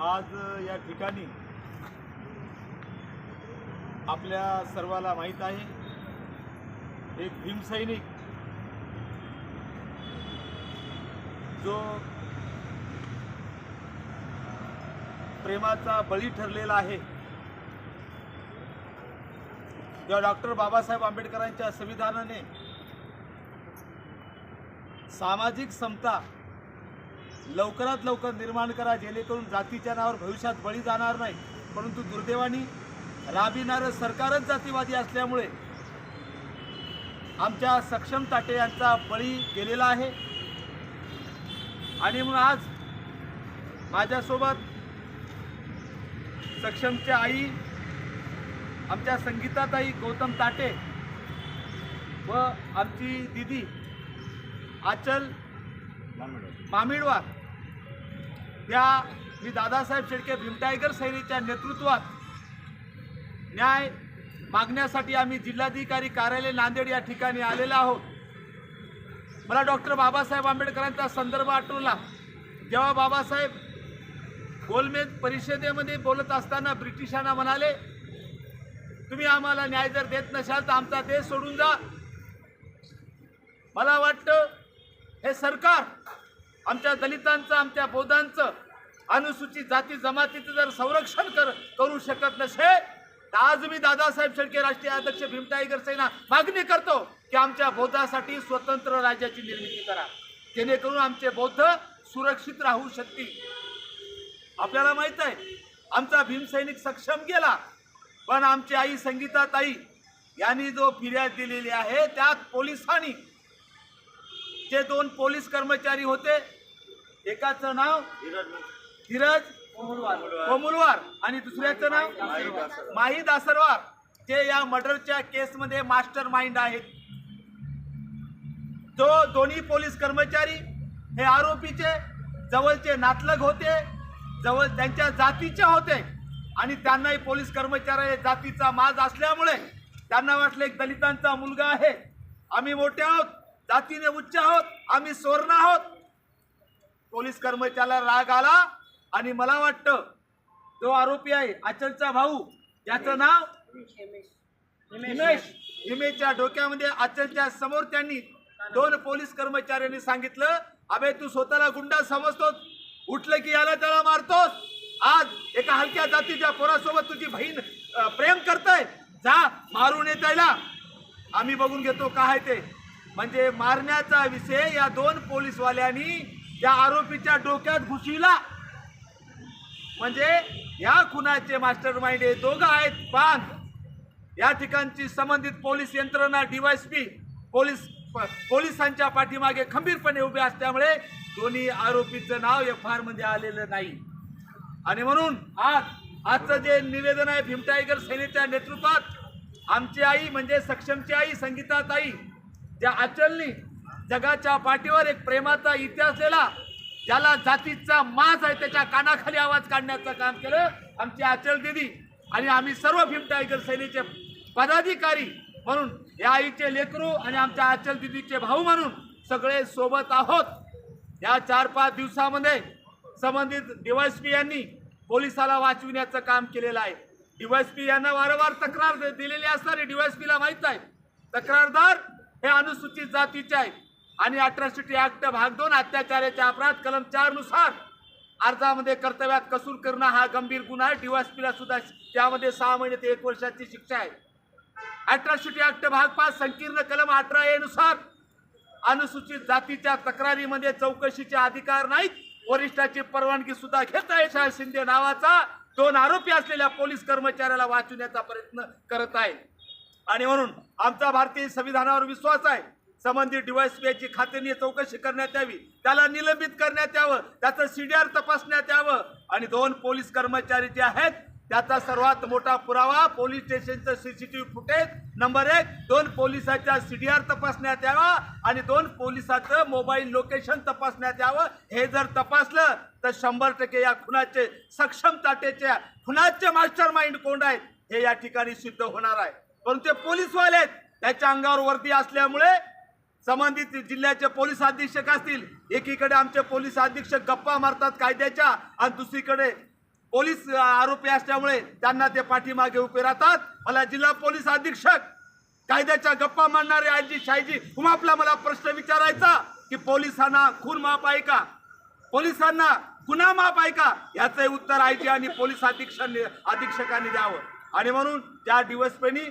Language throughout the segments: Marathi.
आज या ठिकाणी आपल्या सर्वाला माहीत आहे एक भीमसैनिक जो प्रेमाचा बळी ठरलेला आहे. जेव्हा डॉक्टर बाबासाहेब आंबेडकरांच्या संविधानाने सामाजिक समता लवकरात लवकर निर्माण करा जेणेकरून जातीच्या नावावर भविष्यात बळी जाणार नाही. परंतु दुर्दैवानी राबविणारं सरकारच जातीवादी असल्यामुळे आमच्या सक्षम ताटे यांचा बळी गेलेला आहे. आणि म्हणून आज माझ्यासोबत सक्षमच्या आई आमच्या संगीताताई गौतम ताटे व आमची दिदी आचल मामिडवार. त्या मी दादासाहेब शेडके भीमटायगर सैनिकच्या नेतृत्वात न्याय मागण्यासाठी आम्ही जिल्हाधिकारी कार्यालय नांदेड या ठिकाणी आलेलो आहोत. मला डॉक्टर बाबासाहेब आंबेडकरांचा संदर्भ आठवला. जेव्हा बाबासाहेब गोलमेज परिषदेमध्ये बोलत असताना ब्रिटिशांना म्हणाले तुम्ही आम्हाला न्याय जर देत नसाल तर आमचा देश सोडून जा. मला वाटतं हे सरकार आमच्या दलितांचं आमच्या बौद्धांचं अनुसूचित जाती जमातीचं जर संरक्षण कर करू शकत नसेल तर आज मी दादासाहेब शेळके राष्ट्रीय अध्यक्ष भीमताई गरसेना सेना मागणी करतो की आमच्या बौद्धासाठी स्वतंत्र राज्याची निर्मिती करा. जेणेकरून आमचे बौद्ध सुरक्षित राहू शकतील. आपल्याला माहीत आहे आमचा भीमसैनिक सक्षम गेला पण आमची आई संगीता ताई यांनी जो फिर्याद दिलेली आहे त्यात पोलिसांनी जे दोन पोलीस कर्मचारी होते एकाचं नाव धीरज. कोमुलवार. आणि दुसऱ्याचं नाव माही दासरवार ते या मर्डरच्या केसमध्ये मास्टर माइंड आहेत. जो दोन्ही पोलीस कर्मचारी हे आरोपीचे जवळचे नातलग होते जवळ त्यांच्या जातीचे होते आणि त्यांनाही पोलीस कर्मचारी जातीचा माज असल्यामुळे त्यांना वाटलं एक दलितांचा मुलगा आहे. आम्ही मोठे आहोत जातीने उच्च आहोत आम्ही सोर्ण आहोत. पोलीस कर्मचाऱ्याला राग आला आणि मला वाटतं जो आरोपी आहे अचलचा भाऊ. याचं नाव हिमेश हिमेशच्या डोक्यामध्ये अचलच्या समोर त्यांनी दोन पोलीस कर्मचाऱ्यांनी सांगितलं अबे तू स्वतःला गुंडा समजतोस. उठलं की याला त्याला मारतोस. आज एका हलक्या जातीच्या पोरासोबत तुझी बहीण प्रेम करताय. जा मारून त्याला. आम्ही बघून घेतो काय ते. म्हणजे मारण्याचा विषय या दोन पोलीसवाल्यांनी या आरोपीच्या डोक्यात घुसीला म्हणजे या खुनाचे मास्टर माइंड हे दोघं आहेत बांध या ठिकाणची संबंधित पोलीस यंत्रणा डीवायसपी पोलीस प- पोलिसांच्या पाठीमागे खंबीरपणे उभे असल्यामुळे दोन्ही आरोपीचं नाव एफ आरमध्ये आलेलं नाही. आणि म्हणून आज आजचं जे निवेदन आहे भीम टायगर सेनेच्या नेतृत्वात आमची आई म्हणजे सक्षमची आई संगीताताई ज्या अचलनी जगाच्या पाठीवर एक प्रेमाचा इतिहास असलेला ज्याला जातीचा मास आहे त्याच्या कानाखाली आवाज काढण्याचं काम केलं आमची आचल दिदी आणि आम्ही सर्व भीम टायगर सैनीचे पदाधिकारी म्हणून या आईचे लेकरू आणि आमच्या आचल दिदीचे भाऊ म्हणून सगळे सोबत आहोत. या चार पाच दिवसामध्ये संबंधित डीवायसपी यांनी पोलिसाला वाचविण्याचं काम केलेलं आहे. डीवायसपी यांना वारंवार तक्रार दिलेली असणारी डीवायसपीला माहीत आहे. तक्रारदार हे अनुसूचित जातीचे आहेत. आणि अट्रॉसिटी ऍक्ट भाग दोन अत्याचाराच्या अपराध कलम चारनुसार. अर्जामध्ये कर्तव्यात कसूर करणं हा गंभीर गुन्हा आहे. डीवायसपीला सुद्धा त्यामध्ये सहा महिने ते एक वर्षाची शिक्षा आहे. अट्रॉसिटी ऍक्ट भाग पाच संकीर्ण कलम अठरा ए नुसार. अनुसूचित जातीच्या तक्रारीमध्ये चौकशीचे अधिकार नाहीत. वरिष्ठाची परवानगी सुद्धा घेता येत आहे शिंदे नावाचा दोन आरोपी असलेल्या पोलीस कर्मचाऱ्याला वाचवण्याचा प्रयत्न करत आहे आणि म्हणून आमचा भारतीय संविधानावर विश्वास आहे. संबंधित डिवाइस ची खात्याने चौकशी करण्यात यावी. त्याला निलंबित करण्यात यावं. त्याचं सीडीआर तपासण्यात यावं. आणि दोन पोलीस कर्मचारी जे आहेत त्याचा सर्वात मोठा पुरावा पोलीस स्टेशनचं सीसीटीव्ही फुटेज नंबर एक दोन पोलिसाच्या सीडीआर तपासण्यात यावा आणि दोन पोलिसाचं मोबाईल लोकेशन तपासण्यात यावं. हे जर तपासलं तर शंभर टक्के या खुनाचे सक्षम ताटेच्या खुनाचे मास्टर माइंड कोण आहेत हे या ठिकाणी सिद्ध होणार आहे. परंतु ते पोलीसवाले आहेत. त्याच्या अंगावर वर्दी असल्यामुळे संबंधित जिल्ह्याचे पोलीस अधीक्षक असतील एकीकडे आमचे पोलीस अधीक्षक गप्पा मारतात कायद्याच्या आणि दुसरीकडे पोलीस आरोपी असल्यामुळे त्यांना ते पाठीमागे उभे राहतात. मला जिल्हा पोलीस अधीक्षक कायद्याच्या गप्पा मांडणारे आईजी शाहीजी हुमापला मला प्रश्न विचारायचा की पोलिसांना खून माफ आहे का? पोलिसांना गुन्हा माफ आहे का? याचं उत्तर आयजी आणि पोलीस अधीक्षक अधीक्षकांनी द्यावं. आणि म्हणून त्या डिवसपेनी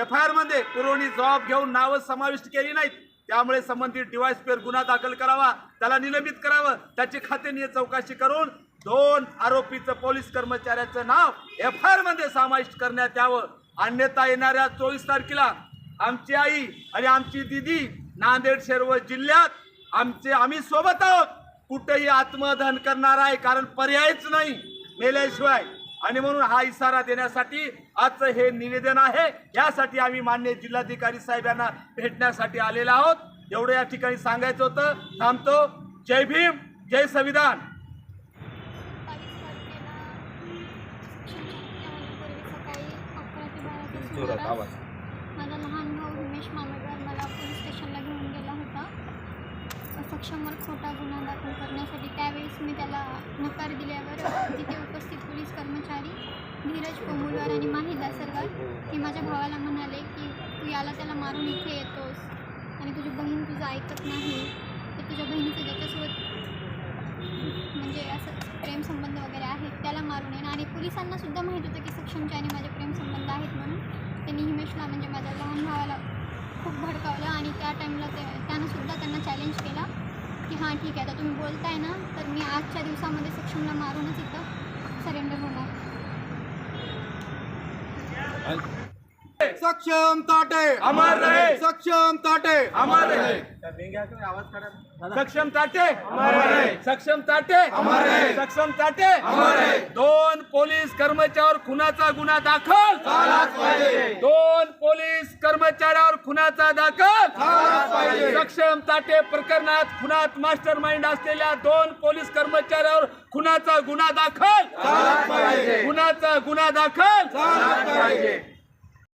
एफ आय आरमध्ये पुरवणी जबाब घेऊन नावं समाविष्ट केली नाहीत. त्यामुळे संबंधित डिवाइस पेर गुन्हा दाखल करावा त्याला निलंबित करावं त्याची खातेनीय चौकशी करून दोन आरोपीचं पोलीस कर्मचाऱ्याचं नाव एफ आयमध्ये समाविष्ट करण्यात यावं. अन्यथा येणाऱ्या चोवीस तारखेला आमची आई आणि आमची दिदी नांदेड शेरवळ जिल्ह्यात आमचे आम्ही सोबत आहोत. कुठेही आत्मदहन करणार आहे कारण पर्यायच नाही मेल्याशिवाय. आणि म्हणून हा इशारा देण्यासाठी आजचं हे निवेदन आहे. यासाठी आम्ही मान्य जिल्हाधिकारी साहेब यांना भेटण्यासाठी आलेलो आहोत. एवढं या ठिकाणी सांगायचं होतं. थांबतो. जय भीम. जय संविधान. आवाज तारखेला शिक्षण पूर्वी सकाळी अकरा ते बाराच्या सुमारास माझा लहान भाऊ हिमेश मामेडकर मला पोलीस स्टेशनला घेऊन गेला होता समोर खोटा गुन्हा दाखल करण्यासाठी त्यावेळेस मी त्याला नकार दिल्यावर तिथे उपस्थित पोलीस कर्मचारी धीरज कोमुलवार आणि माहिदा सरकार हे माझ्या भावाला म्हणाले की तू याला त्याला मारून इथे येतोस आणि तुझी बहीण तुझं ऐकत नाही. तर तुझ्या बहिणीचं ज्याच्यासोबत म्हणजे असं प्रेमसंबंध वगैरे आहेत त्याला मारून येणं. आणि पोलिसांना सुद्धा माहीत होतं की सक्षमचे आणि माझे प्रेमसंबंध आहेत म्हणून त्यांनी हिमेशला म्हणजे माझ्या लहान भावाला खूप भडकावलं आणि त्या टाईमला ते त्यानंसुद्धा त्यांना चॅलेंज केला. की हां ठीक आहे आता तुम्ही बोलताय ना तर मी आजच्या दिवसामध्ये सक्षमला मारूनच इथं सरेंडर होणार सक्षम ताटे अमर. सक्षम ताटे हमारे सक्षम ताटे हमारे सक्षम ताटे हमारे सक्षम ताटे हमारे दोन पोलीस कर्मचाऱ्यावर खुनाचा गुन्हा दाखल। दोन पोलीस कर्मचाऱ्यावर खुनाचा दाखल। सक्षम ताटे प्रकरणात खुनात मास्टर माइंड असलेल्या दोन पोलीस कर्मचाऱ्यावर खुनाचा गुन्हा दाखल। खुनाचा गुन्हा दाखल।